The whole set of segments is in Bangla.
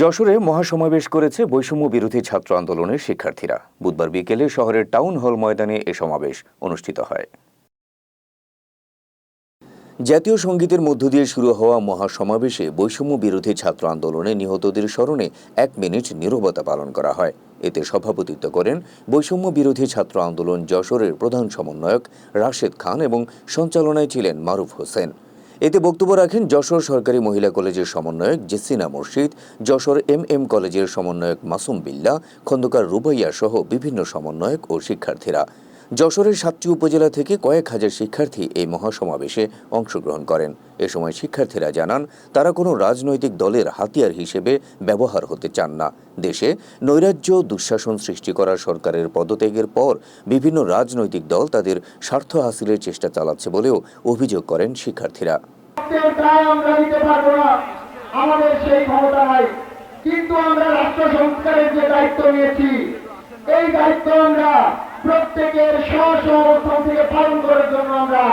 যশোরে মহাসমাবেশ করেছে বৈষম্য বিরোধী ছাত্র আন্দোলনের শিক্ষার্থীরা। বুধবার বিকেলে শহরের টাউন হল ময়দানে এ সমাবেশ অনুষ্ঠিত হয়। জাতীয় সঙ্গীতের মধ্য দিয়ে শুরু হওয়া মহাসমাবেশে বৈষম্য বিরোধী ছাত্র আন্দোলনে নিহতদের স্মরণে এক মিনিট নীরবতা পালন করা হয়। এতে সভাপতিত্ব করেন বৈষম্য বিরোধী ছাত্র আন্দোলন যশোরের প্রধান সমন্বয়ক রাশেদ খান এবং সঞ্চালনায় ছিলেন মারুফ হোসেন। এতে বক্তব্য রাখেন যশোর সরকারি মহিলা কলেজের সমন্বয়ক জেসিনা মুর্শিদ, যশোর এম এম কলেজের সমন্বয়ক মাসুম বিল্লা, খন্দকার রুবাইয়া সহ বিভিন্ন সমন্বয়ক ও শিক্ষার্থীরা। যশোরের সাতটি উপজেলা থেকে কয়েক হাজার শিক্ষার্থী এই মহাসমাবেশে অংশগ্রহণ করেন। এ সময় শিক্ষার্থীরা জানান, তারা কোনো রাজনৈতিক দলের হাতিয়ার হিসেবে ব্যবহার হতে চান না। দেশে নৈরাজ্য দুঃশাসন সৃষ্টি করা সরকারের পদত্যাগের পর বিভিন্ন রাজনৈতিক দল তাদের স্বার্থ হাসিলের চেষ্টা চালাচ্ছে বলেও অভিযোগ করেন শিক্ষার্থীরা। কিন্তু আমরা রাষ্ট্র সংস্কারের যে দায়িত্ব নিয়েছি, এই দায়িত্ব আমরা প্রত্যেকের স্ব থেকে পালন করার জন্য আমরা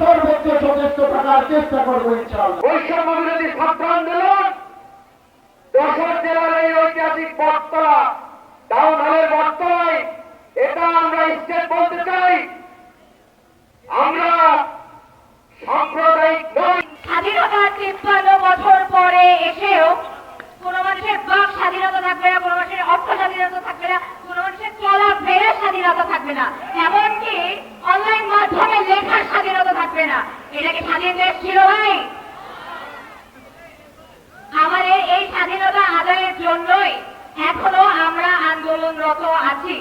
সর্বোচ্চ সচেষ্ট থাকার চেষ্টা করব যশোর জেলার এই ঐতিহাসিক বটতলা, টাউন হলের বটতলায়, এটা আমরা স্টেট বলতে চাই। আমরা থাকবে না। এটা কি স্বাধীন দেশ ছিল ভাই। আমাদের এই স্বাধীনতা আদায়ের জন্যই এখনও আমরা আন্দোলনরত আছি।